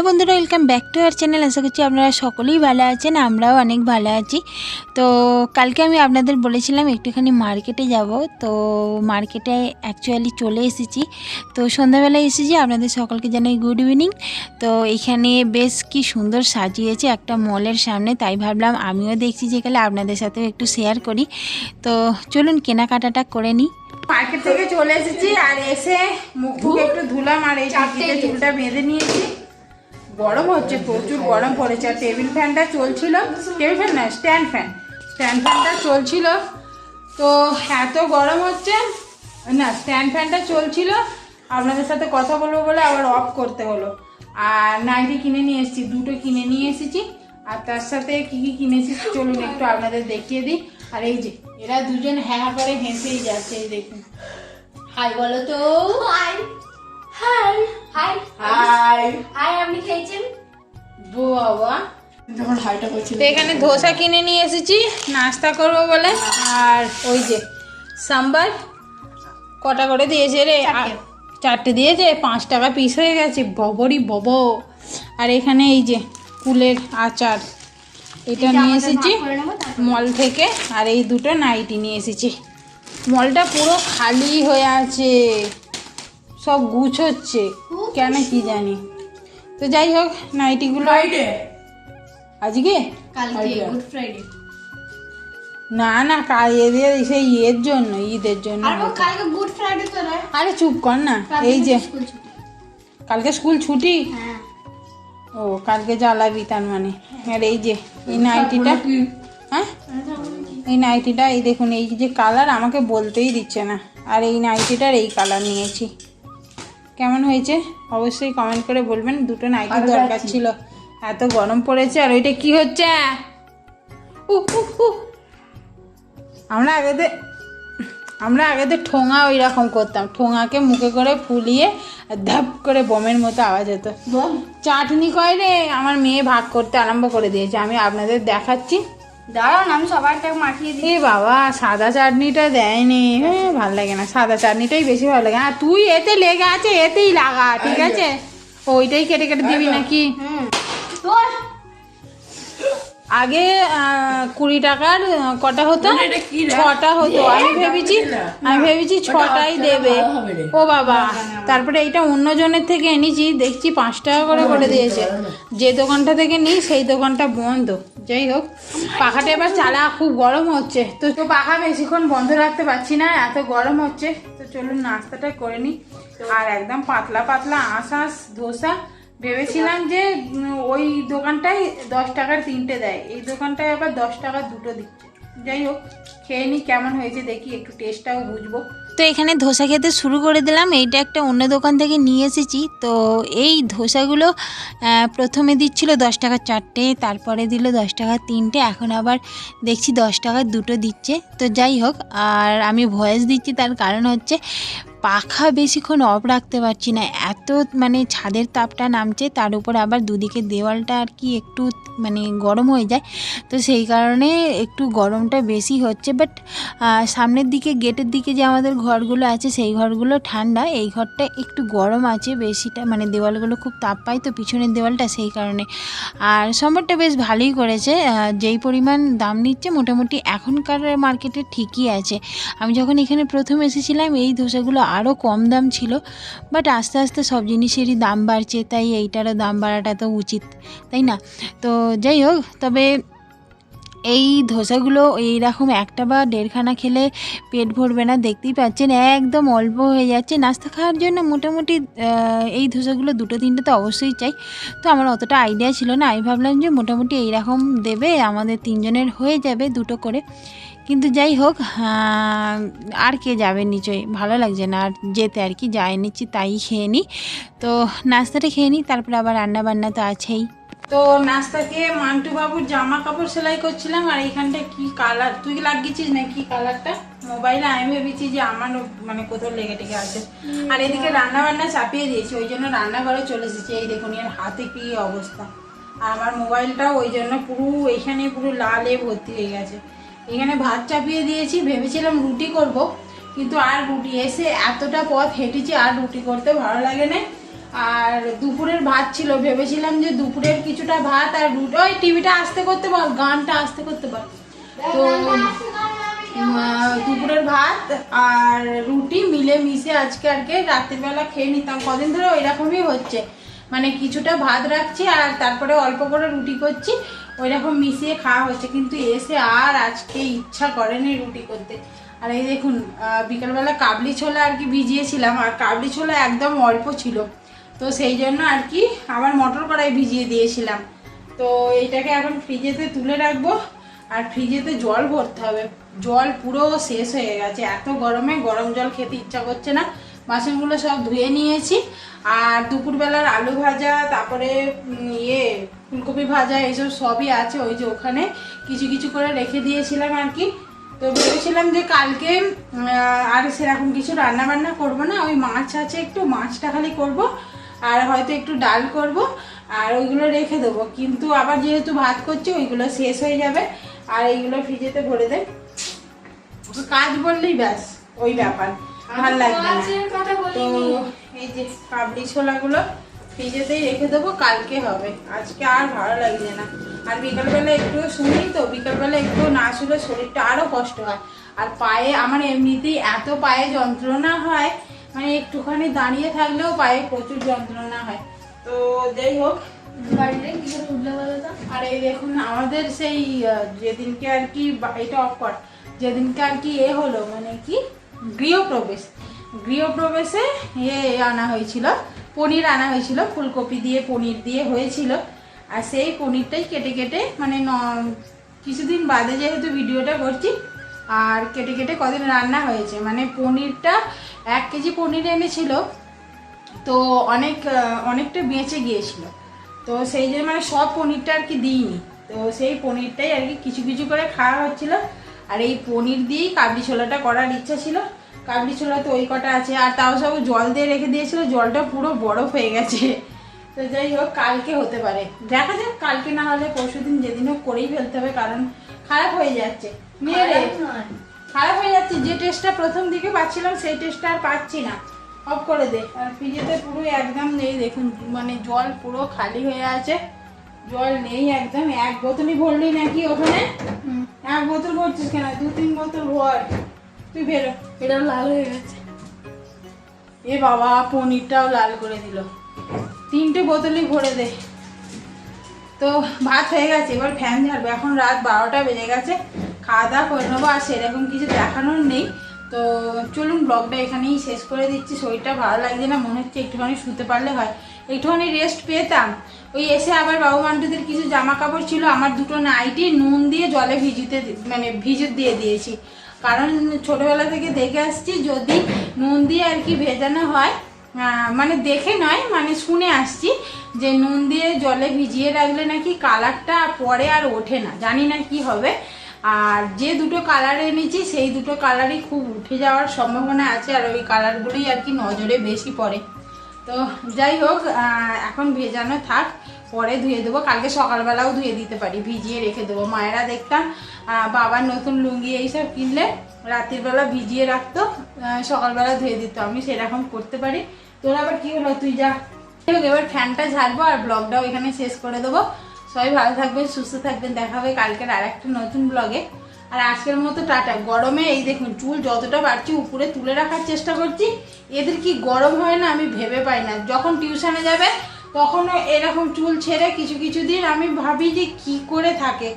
Hello বন্ধুরা welcome back to our channel আশা করছি আপনারা সকলেই ভালো আছেন, আমরাও অনেক ভালো আছি। তো কালকে আমি আপনাদের বলেছিলাম একটুখানি মার্কেটে যাব। তো মার্কেটে অ্যাকচুয়ালি চলে এসেছি। তো সন্ধ্যাবেলায় এসেছি, আপনাদের সকলকে জানাই গুড ইভিনিং তো এখানে বেশ কি সুন্দর সাজিয়েছে একটা মলের সামনে, তাই ভাবলাম আমিও দেখছি যে গেলে আপনাদের সাথেও একটু শেয়ার করি। তো চলুন কেনাকাটাটা করে নিই। মার্কেট থেকে চলে এসেছি, আর এসে মুখ একটু ধুলাম, আর এই চুলটা বেঁধে নিয়েছি। গরম হচ্ছে, প্রচুর গরম পড়েছে। আর টেবিল ফ্যানটা চলছিল, টেবিল ফ্যান না, স্ট্যান্ড ফ্যান। স্ট্যান্ড ফ্যানটা চলছিল। তো এত গরম হচ্ছে, না, স্ট্যান্ড ফ্যানটা চলছিল। আপনাদের সাথে কথা বলব বলে আবার অফ করতে হলো। আর নাইটি কিনে নিয়ে এসেছি, দুটো কিনে নিয়ে এসেছি। আর তার সাথে কি কি কিনেছি চলুন একটু আপনাদের দেখিয়ে দিই। আর এই যে, এরা দুজন হ্যাঁ করে হেসেই যাচ্ছে, এই দেখুন। হাই বলো তো। Hi. Hi hi hi hi আপনি খেয়েছেন বাবা যখন হাইটা করছিল তো এখানে ধোসা কিনে নিয়ে এসেছি নাস্তা করব বলে। আর ওই যে সাম্বার কটা করে দিয়েছে রে? আর চারটে দিয়েছে পাঁচ টাকা পিস হয়ে গেছে ববরই বব। আর এখানে এই যে কুলের আচার এটা নিয়ে এসেছি মল থেকে। আর এই দুটো নাইটি নিয়ে এসেছি। মলটা পুরো খালি হয়ে আছে। সব গুছোচ্ছে। কেন কি জানি। তো যাই হোক নাইটিগুলো আজকে? কালকে গুড ফ্রাইডে না না কাল এদের সেই ইয়ের জন্য ঈদের জন্য কালকে গুড ফ্রাইডে তো আরে চুপ কর না এই যে কালকে স্কুল ছুটি? হ্যাঁ। ও কালকে জ্বালাবি তার মানে। আর এই যে এই নাইটিটা হ্যাঁ? এই নাইটিটা এই দেখুন এই যে কালার আমাকে বলতেই দিচ্ছে না। আর এই নাইটিটার এই কালার নিয়েছি। কেমন হয়েছে? অবশ্যই কমেন্ট করে বলবেন। দুটো নাইটি দরকার ছিল। এত গরম পড়েছে আর ওইটা কি হচ্ছে। আমরা আগেতে আমরা আগেতে ঠোঙা ওই রকম করতাম। ঠোঙাকে মুখে করে ফুলিয়ে ধাপ করে বোমের মতো আওয়াজ হতো। চাটনি কয় রে আমার মেয়ে ভাগ করতে আরম্ভ করে দিয়েছে। আমি আপনাদের দেখাচ্ছি। দাঁড়ান আমি মাখিয়ে দিই বাবা সাদা চাটনিটা দেয়নি। হ্যাঁ ভালো লাগে না সাদা চাটনিটাই বেশি ভালো লাগে। আর তুই এতে লেগে আছে এতেই লাগা ঠিক আছে? ওইটাই কেটে কেটে দিবি নাকি? হুম। তোর আগে কুড়ি টাকার কটা হতো? ছটা হতো। আমি ভেবেছি আমি ভেবেছি ছটাই দেবে। ও বাবা তারপরে এইটা অন্য জনের থেকে এনেছি দেখছি পাঁচ টাকা করে করে দিয়েছে। যে দোকানটা থেকে নিই সেই দোকানটা বন্ধ। যাই হোক পাখাটা এবার চালা খুব গরম হচ্ছে। তো তো পাখা বেশিক্ষণ বন্ধ রাখতে পারছি না এত গরম হচ্ছে। তো চলুন নাস্তাটা করে নিই। আর একদম পাতলা পাতলা আঁশ আঁশ ধোসা ভেবেছিলাম যে ওই দোকানটাই দশ টাকার তিনটে দেয়। এই দোকানটায় আবার দশ টাকার দুটো দিচ্ছে। যাই হোক খেয়ে নি কেমন হয়েছে দেখি একটু টেস্টটাও বুঝব। তো এখানে ধোসা খেতে শুরু করে দিলাম। এইটা একটা অন্য দোকান থেকে নিয়ে এসেছি। তো এই ধোসাগুলো প্রথমে দিচ্ছিল দশ টাকা চারটে, তারপরে দিল দশ টাকা তিনটে, এখন আবার দেখছি দশ টাকা দুটো দিচ্ছে। তো যাই হোক, আর আমি ভয়েস দিচ্ছি, তার কারণ হচ্ছে পাখা বেশিক্ষণ অফ রাখতে পারছি না। এত মানে ছাদের তাপটা নামছে, তার উপর আবার দুদিকে দেওয়ালটা আর কি একটু মানে গরম হয়ে যায়। তো সেই কারণে একটু গরমটা বেশি হচ্ছে। বাট সামনের দিকে, গেটের দিকে যে আমাদের ঘরগুলো আছে, সেই ঘরগুলো ঠান্ডা। এই ঘরটা একটু গরম আছে, বেশিটা মানে দেওয়ালগুলো খুব তাপ পায়, তো পিছনের দেওয়ালটা সেই কারণে। আর সম্বরটা বেশ ভালোই করেছে। যেই পরিমাণ দাম নিচ্ছে, মোটামুটি এখনকার মার্কেটে ঠিকই আছে। আমি যখন এখানে প্রথম এসেছিলাম, এই ধোসাগুলো আরও কম দাম ছিল। বাট আস্তে আস্তে সব জিনিসেরই দাম বাড়ছে। তাই এইটারও দাম বাড়াটা তো উচিত, তাই না? তো যাই হোক তবে এই ধোসাগুলো এইরকম একটা বা দেড়খানা খেলে পেট ভরবে না, দেখতেই পাচ্ছেন একদম অল্প হয়ে যাচ্ছে। নাস্তা খাওয়ার জন্য মোটামুটি এই ধোসাগুলো দুটো তিনটে তো অবশ্যই চাই। তো আমার অতটা আইডিয়া ছিল না, আমি ভাবলাম যে মোটামুটি এইরকম দেবে, আমাদের তিনজনের হয়ে যাবে দুটো করে। কিন্তু যাই হোক আর কে যাবে নিচয় ভালো লাগছে না, আর যেতে আর কি, যাই নিচ্ছি, তাই খেয়ে নিই। তো নাস্তাটা খেয়ে নিই, তারপরে আবার রান্না বান্না তো আছেই। তো নাস্তা খেয়ে মান্টু বাবুর জামা কাপড় সেলাই করছিলাম আর এইখানটা কি কালার তুই লাগিয়েছিস না কি কালারটা মোবাইলে আমি ভেবেছি যে আমার মানে কোথাও লেগে টেগে আছে। আর এদিকে রান্না বান্না চাপিয়ে দিয়েছি ওই জন্য রান্নাঘরে চলে এসেছি। এই দেখুন এর হাতে কি অবস্থা। আর আমার মোবাইলটা ওই জন্য পুরো এইখানে পুরো লালে ভর্তি হয়ে গেছে। এখানে ভাত চাপিয়ে দিয়েছি ভেবেছিলাম রুটি করব কিন্তু আর রুটি এসে এতটা পথ হেঁটেছি আর রুটি করতে ভালো লাগে না। আর দুপুরের ভাত ছিল। ভেবেছিলাম যে দুপুরের কিছুটা ভাত আর রুটি ওই টিভিটা আসতে করতে পার গানটা আসতে করতে বল। তো দুপুরের ভাত আর রুটি মিলে মিশে আজকে আর কি রাত্রিবেলা খেয়ে নিতাম। কদিন ধরে ওই রকমই হচ্ছে। মানে কিছুটা ভাত রাখছি আর তারপরে অল্প করে রুটি করছি ওই রকম মিশিয়ে খাওয়া হচ্ছে। কিন্তু এসে আর আজকে ইচ্ছা করেনি রুটি করতে। আর এই দেখুন বিকালবেলা কাবলি ছোলা আর কি ভিজিয়েছিলাম। আর কাবলি ছোলা একদম অল্প ছিল। তো সেই জন্য আর কি আবার মটর কড়াই ভিজিয়ে দিয়েছিলাম। তো এইটাকে এখন ফ্রিজেতে তুলে রাখব আর ফ্রিজেতে জল ভরতে হবে। জল পুরো শেষ হয়ে গেছে। এত গরমে গরম জল খেতে ইচ্ছা করছে না। বাসনগুলো সব ধুয়ে নিয়েছি। আর দুপুরবেলার আলু ভাজা, তারপরে ইয়ে ফুলকপি ভাজা, এইসব সবই আছে ওই যে ওখানে। কিছু কিছু করে রেখে দিয়েছিলাম আর কি। তো ভেবেছিলাম যে কালকে আর সেরকম কিছু রান্না বান্না করব না। ওই মাছ আছে একটু, মাছটা খালি করব। আর হয়তো একটু ডাল করব আর ওইগুলো রেখে দেবো। কিন্তু আবার যেহেতু ভাত করছি ওইগুলো শেষ হয়ে যাবে। আর এইগুলো ফ্রিজেতে ভরে দেয় কাজ বললেই ব্যাস ওই ব্যাপার। ভালো লাগবে তো এই যে পাবলি ছোলাগুলো ফ্রিজেতেই রেখে দেবো কালকে হবে। আজকে আর ভালো লাগছে না। আর বিকালবেলা একটু শুনি তো বিকালবেলা একটু না শুলে শরীরটা আরও কষ্ট হয়। আর পায়ে আমার এমনিতেই এত পায়ে যন্ত্রণা হয় মানে একটুখানি দাঁড়িয়ে থাকলেও পায়ে প্রচুর যন্ত্রণা হয়। তো যাই হোক আর এই দেখুন আমাদের সেই যেদিনকে আর কি এটা অফ কর যেদিনকে আর কি এ হলো মানে কি গৃহপ্রবেশ। গৃহপ্রবেশে এ আনা হয়েছিল পনির আনা হয়েছিল ফুলকপি দিয়ে পনির দিয়ে হয়েছিল। আর সেই পনিরটাই কেটে কেটে মানে কিছুদিন বাদে যেহেতু ভিডিওটা করছি আর কেটে কেটে কদিন রান্না হয়েছে। মানে পনিরটা এক কেজি পনির এনেছিল, তো অনেক অনেকটা বেঁচে গিয়েছিল। তো সেই জন্য মানে সব পনিরটা আর কি দিইনি। তো সেই পনিরটাই আর কি কিছু কিছু করে খাওয়া হচ্ছিল। আর এই পনির দিয়েই কাবলি ছোলাটা করার ইচ্ছা ছিল। কাবলি ছোলা তো ওই কটা আছে, আর তাও সব জল দিয়ে রেখে দিয়েছিল, জলটা পুরো বরফ হয়ে গেছে। তো যাই হোক, কালকে হতে পারে। দেখা যাক, কালকে না হলে পরশু দিন যেদিন হোক করেই ফেলতে হবে, কারণ খারাপ হয়ে যাচ্ছে। নিয়ে। রে খারাপ হয়ে যাচ্ছে যে টেস্টটা প্রথম দিকে পাচ্ছিলাম সেই টেস্টটা আর পাচ্ছি না। অফ করে দে। আর ফ্রিজেতে পুরো একদম নেই দেখুন মানে জল পুরো খালি হয়ে আছে। জল নেই একদম। এক বোতলই ভরলি নাকি ওখানে? এক বোতল ভরছিস কেন? দু তিন বোতল ভর। তুই বেরো এটা লাল হয়ে গেছে। এ বাবা পনিরটাও লাল করে দিল। তিনটে বোতলই ভরে দে। তো ভাত হয়ে গেছে, এবার ফ্যান ঝাড়বে। এখন রাত বারোটা বেজে গেছে, খাওয়া দাওয়া করে নেব, আর সেরকম কিছু দেখানোর নেই। তো চলুন ব্লগটা এখানেই শেষ করে দিচ্ছি। শরীরটা ভালো লাগছে না, মনে হচ্ছে একটুখানি শুতে পারলে হয়। একটুখানি রেস্ট পেতাম। ওই এসে আবার বাবু মান্টুদের কিছু জামা কাপড় ছিল, আমার দুটো নাইটি, নুন দিয়ে জলে ভিজিতে মানে ভিজে দিয়ে দিয়েছি। কারণ ছোটোবেলা থেকে দেখে আসছি, যদি নুন দিয়ে আর কি ভেজানো হয় মানে দেখে নয় মানে শুনে আসছি যে নুন দিয়ে জলে ভিজিয়ে রাখলে নাকি কালারটা পরে আর ওঠে না, জানি না কি হবে। আর যে দুটো কালার এনেছি, সেই দুটো কালারই খুব উঠে যাওয়ার সম্ভাবনা আছে, আর ওই কালারগুলোই আর কি নজরে বেশি পড়ে। তো যাই হোক এখন ভেজানো থাক। পরে ধুয়ে দেবো। কালকে সকালবেলাও ধুয়ে দিতে পারি। ভিজিয়ে রেখে দেবো। মায়েরা দেখতাম বাবার নতুন লুঙ্গি এইসব কিনলে রাতের বেলা ভিজিয়ে রাখতো সকালবেলা ধুয়ে দিত। আমি সেরকম করতে পারি। তোর আবার কী হলো? তুই যা। এবার ফ্যানটা ঝাড়বো আর ব্লগটাও এখানে শেষ করে দেবো। সবাই ভালো থাকবেন, সুস্থ থাকবেন। দেখা হবে কালকের আর একটা নতুন ব্লগে। আর আজকের মতো টাটা। গরমে এই দেখুন, চুল যতটা বাড়ছি, উপরে তুলে রাখার চেষ্টা করছি। এদের কি গরম হয় না আমি ভেবে পাই না। যখন টিউশনে যাবে তখনও এরকম চুল ছেড়ে কিছু কিছু দিন আমি ভাবি যে কি করে থাকে।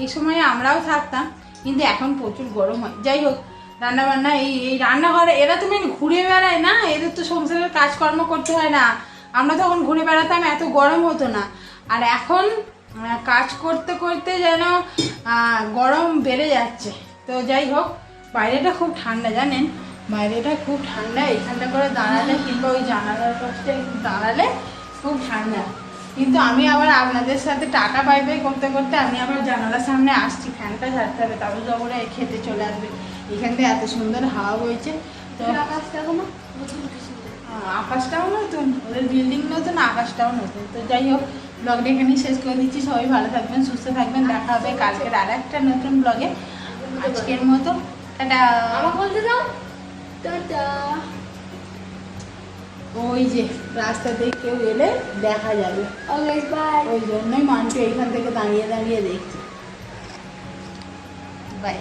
এই সময় আমরাও থাকতাম, কিন্তু এখন প্রচুর গরম হয়। যাই হোক রান্না বান্না এই এই রান্নাঘরে, এরা তো মেন ঘুরে বেড়ায় না? এদের তো সংসারের কাজকর্ম করতে হয় না। আমরা তখন ঘুরে বেড়াতাম, এত গরম হতো না। আর এখন কাজ করতে করতে যেন গরম বেড়ে যাচ্ছে। তো যাই হোক, বাইরেটা খুব ঠান্ডা, জানেন? বাইরেটা খুব ঠান্ডা, এখানটা করে দাঁড়ালে কিংবা ওই জানালার পাশটা দাঁড়ালে খুব ঠান্ডা কিন্তু আমি আবার আপনাদের সাথে টাকা পাই পাই করতে করতে আমি আবার জানালার সামনে আসছি ফ্যানটা ঝাড়তে হবে তারপর জবরে খেতে চলে আসবে। এখান থেকে এত সুন্দর হাওয়া বইছে। তো আকাশটাও নতুন ওদের বিল্ডিং নতুন আকাশটাও নতুন। তো যাই হোক ব্লগটা এখানেই শেষ করে দিচ্ছি। সবাই ভালো থাকবেন সুস্থ থাকবেন। দেখা হবে কালকের আর একটা নতুন ব্লগে আজকের মতো টাটা। আমাকে বলতে দাও। টাটা। ওই যে রাস্তা দিয়ে কেউ এলে দেখা যাবে। ওই জন্যই মানুষ এইখান থেকে দাঁড়িয়ে দাঁড়িয়ে দেখছে। বাই